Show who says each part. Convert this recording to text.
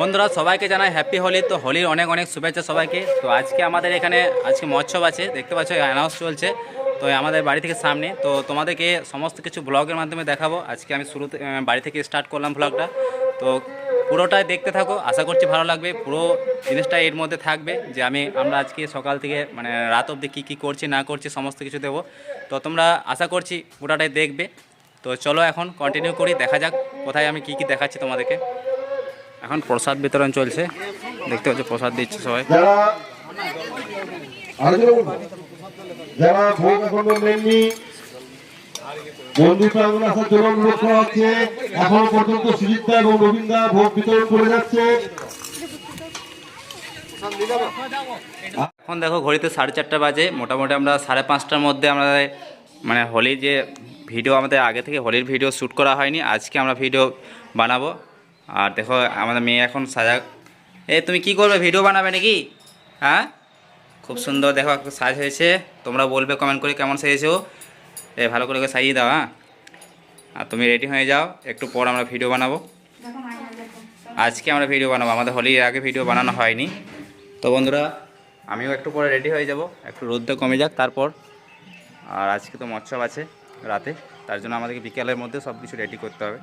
Speaker 1: বন্ধুরা, সবাইকে জানাই হ্যাপি হোলি তো হোলির অনেক অনেক শুভেচ্ছা সবাইকে। তো আজকে আমাদের এখানে আজকে মহোৎসব আছে, দেখতে পাচ্ছ অ্যানাউন্স চলছে। তো আমাদের বাড়ি থেকে সামনে। তো তোমাদেরকে সমস্ত কিছু ব্লগের মাধ্যমে দেখাবো। আজকে আমি শুরুতে বাড়ি থেকে স্টার্ট করলাম ব্লগটা তো পুরোটাই দেখতে থাকো, আশা করছি ভালো লাগবে। পুরো জিনিসটা এর মধ্যে থাকবে যে আমি, আমরা আজকে সকাল থেকে মানে রাত অবধি কী কী করছি, না করছি, সমস্ত কিছু দেবো। তো তোমরা আশা করছি পুরোটাই দেখবে। তো চলো এখন কন্টিনিউ করি, দেখা যাক কোথায় আমি কী কী দেখাচ্ছি তোমাদেরকে। এখন প্রসাদ বিতরণ চলছে। দেখতে পাচ্ছ প্রসাদ দিচ্ছে সবাই।
Speaker 2: যারা আলোচনা করব যারা ভোগ এখনও নেননি মন্দির প্রাঙ্গণে আসার জন্য অনুরোধ করা হচ্ছে এখনও পর্যন্ত সুজিতদা এবং রবীন্দ্রা ভোগ বিতরণ করে যাচ্ছে।
Speaker 1: এখন দেখো ঘড়িতে সাড়ে চারটা বাজে। মোটামুটি আমরা সাড়ে পাঁচটার মধ্যে আমরা মানে হোলির যে ভিডিও আমাদের আগে থেকে হোলির ভিডিও শ্যুট করা হয়নি। আজকে আমরা ভিডিও বানাবো। আর দেখো, আমাদের মেয়ে এখন সাজা এ, তুমি কি করবে? ভিডিও বানাবে নাকি? হ্যাঁ? খুব সুন্দর, দেখো, একটা সাজ হয়েছে। তোমরা বলবে কমেন্ট করে কেমন সেজেছো। এ, ভালো করে সাজিয়ে দাও হ্যাঁ? আর তুমি রেডি হয়ে যাও। একটু পর আমরা ভিডিও বানাবো। আজকে আমরা ভিডিও বানাবো। আমাদের হোলির আগে ভিডিও বানানো হয়নি। তো বন্ধুরা, আমিও একটু পরে রেডি হয়ে যাব। একটু রোদটা কমে যাক তারপর। আর আজকে তো মৎসব আছে রাতে। তার জন্য আমাদেরকে বিকেলের মধ্যে সব কিছু রেডি করতে হবে।